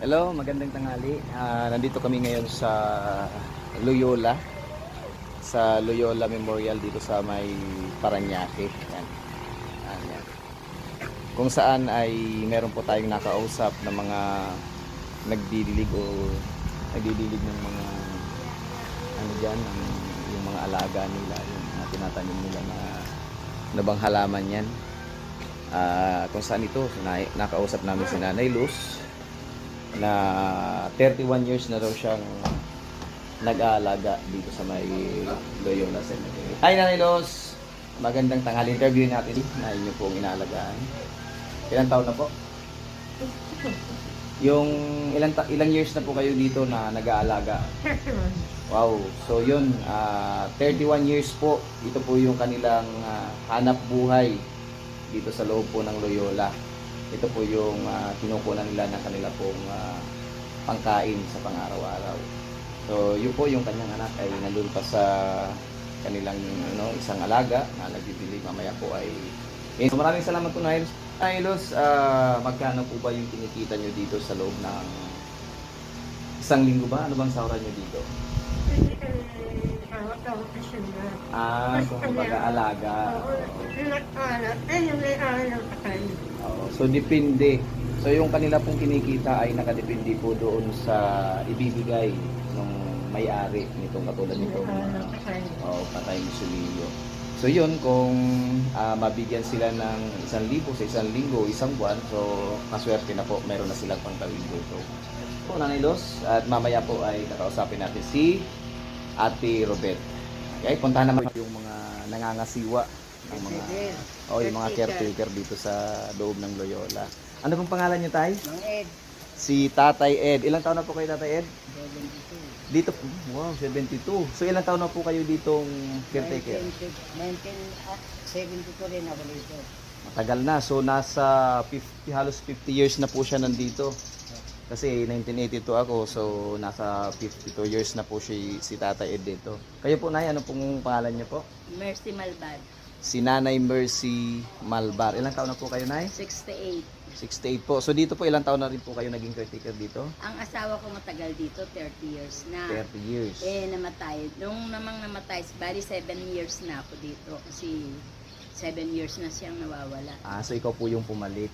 Hello, magandang tanghali. Ah, nandito kami ngayon sa Loyola. Sa Loyola Memorial dito sa may Paranaque. Yan. Yan, yan. Kung saan ay meron po tayong nakausap ng mga nagdidilig o nagdidilig ng mga ano dyan, ng- yung mga alaga nila, yung mga tinatanim nila na nabang halaman yan. Ah, kung saan ito, na, nakausap namin si Nanay Luz na 31 years na daw siyang nag-aalaga dito sa may Loyola Cemetery. Hi Nanay Luz! Magandang tanghali interview natin na inyo pong inaalagaan. Ilang taon na po? Yung ilang ta- ilang years na po kayo dito na nag-aalaga? Wow. So yun, ah, 31 years po. Ito po yung kanilang ah, hanap buhay dito sa loob po ng Loyola. Ito po yung ah, kinukunan nila ng kanila pong ah, pangkain sa pang-araw-araw. So yun po yung kanyang anak ay nandun pa sa kanilang ano, isang alaga na nagbibilig mamaya po ay So, maraming salamat po Niles. Niles, ah, magkano po ba yung kinikita nyo dito sa loob ng isang linggo ba? Ano bang sahuran nyo dito? Ah, kung pag-aalaga. Oo. So depende. So yung kanila pong kinikita ay nakadepende po doon sa ibibigay ng may-ari nitong katulad nitong uh, oh, patay ni Sumilyo. So yun, kung ah, mabigyan sila ng isang libo sa isang linggo, isang buwan, so maswerte na po, meron na silang pangtawid dito. Po, Nanay Los, at mamaya po ay kakausapin natin si Ate Robet. Okay, puntahan naman yung mga nangangasiwa ng mga oh, yung mga caretaker dito sa loob ng Loyola. Ano pong pangalan niyo, Tay? Mang Ed, Si Tatay Ed. Ilang taon na po kayo, Tatay Ed? 72. Dito, wow, 72. So ilang taon na po kayo ditong caretaker? 1972 rin ako dito. Matagal na. So nasa 50, halos 50 years na po siya nandito. Kasi 1982 ako, so nasa 52 years na po si, si Tatay Ed dito. Kayo po, Nay, ano pong pangalan niyo po? Mercy Malbad, Si Nanay Mercy Malbar. Ilang taon na po kayo, Nay? 68. 68 po. So dito po, ilang taon na rin po kayo naging caretaker dito? Ang asawa ko matagal dito, 30 years na. 30 years. Eh, namatay. Nung namang namatay, bali 7 years na ako dito. Kasi 7 years na siyang nawawala. Ah, so ikaw po yung pumalit.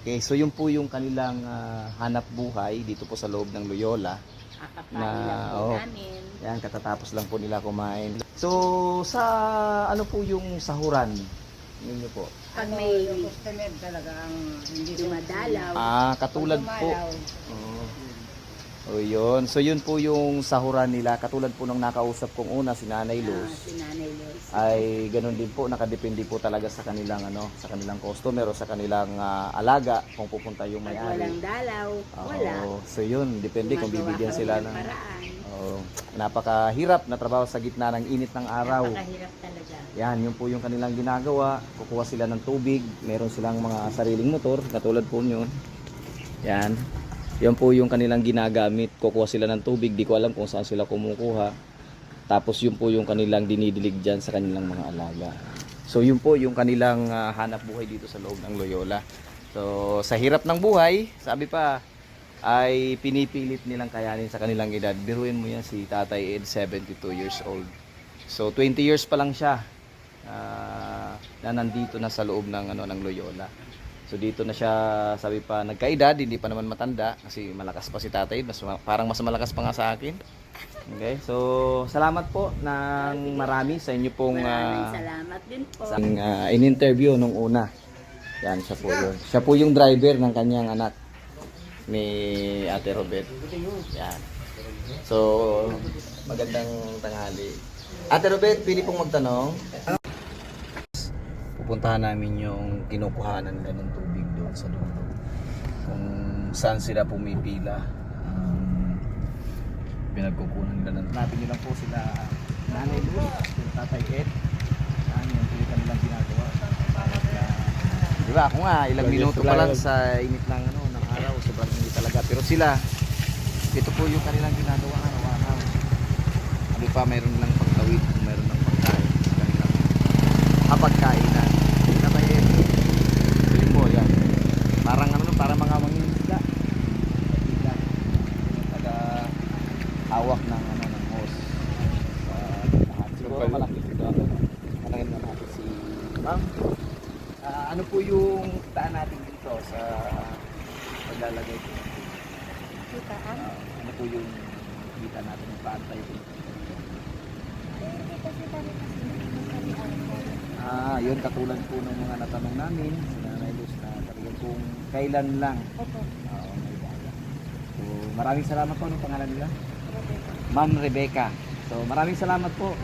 Okay, so yun po yung kanilang ah, hanap buhay dito po sa loob ng Loyola. Akapali Na- lang po oh. namin. Yan, katatapos lang po nila kumain. So, sa ano po yung sahuran ninyo po? Pag Ano, may yung customer talaga ang hindi dumadalaw, Ah, katulad po. Oh. Oh, yun. So, yun po yung sahuran nila. Katulad po nung nakausap kong una, si Nanay ah, Luz. si Nanay Luz. ay ganun din po nakadepende po talaga sa kanilang ano sa kanilang customer o sa kanilang ah, alaga kung pupunta yung Pag may-ari. walang dalaw, wala. Oo. so yun, depende kung Gumagawa bibigyan kami sila ng ng paraan. Oo. napakahirap na trabaho sa gitna ng init ng araw. Napakahirap talaga. Yan, yun po yung kanilang ginagawa. Kukuha sila ng tubig. Meron silang mga sariling motor, katulad po nyo. Yan. Yan po yung kanilang ginagamit. Kukuha sila ng tubig. Di ko alam kung saan sila kumukuha. Tapos yun po yung kanilang dinidilig dyan sa kanilang mga alaga. So yun po yung kanilang ah, hanap buhay dito sa loob ng Loyola. So sa hirap ng buhay, sabi pa, ay pinipilit nilang kayanin sa kanilang edad. Biruin mo yan si Tatay Ed, 72 years old. So 20 years pa lang siya ah, na nandito na sa loob ng ano ng Loyola. So dito na siya sabi pa nagkaedad, hindi pa naman matanda kasi malakas pa si Tatay, mas parang mas malakas pa nga sa akin. Okay? So salamat po ng marami sa inyo pong ah, salamat din po. sa ah, in-interview nung una. Yan, siya po yun. Siya po yung driver ng kanyang anak ni Ate Robet. Yan. So, magandang tanghali. Ate Robet, pili pong magtanong. Pupuntahan namin yung kinukuhanan nila ng tubig doon sa dulo. Kung saan sila pumipila. Um, pinagkukunan nila ng... Nyo lang po sila Nanay yung Tatay Ed. Yan yung pili kanilang ginagawa. Di ba ako nga, ilang minuto pa lang sa init ng, ano. Sobrang hindi talaga. Pero sila, ito po yung kanilang ginagawa araw-araw. Sabi pa, mayroon lang pagtawid, mayroon lang pagkain. kanilang kapagkainan. Tatay Ed, piling mo yan. Parang ano, parang mga mangingisda. Isda. hawak ng ano ng hose. Sa lahat. Siguro malaki ito. Malaki na natin si Ma'am. Ah, ano po yung taan natin dito sa paglalagay ko? Kitaan? Ah, ano po yung kita natin ng pantay ko? Hindi kasi kami kasi kami alcohol. Ah, yun katulad po ng mga natanong namin sa Nanay Luz na talagang kung kailan lang. Opo. Oo, may bayan. So, maraming salamat po. Anong pangalan nila? Rebecca. Ma'am Rebecca. So, maraming salamat po.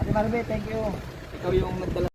Ate Marbe, thank you. Ikaw yung nagdala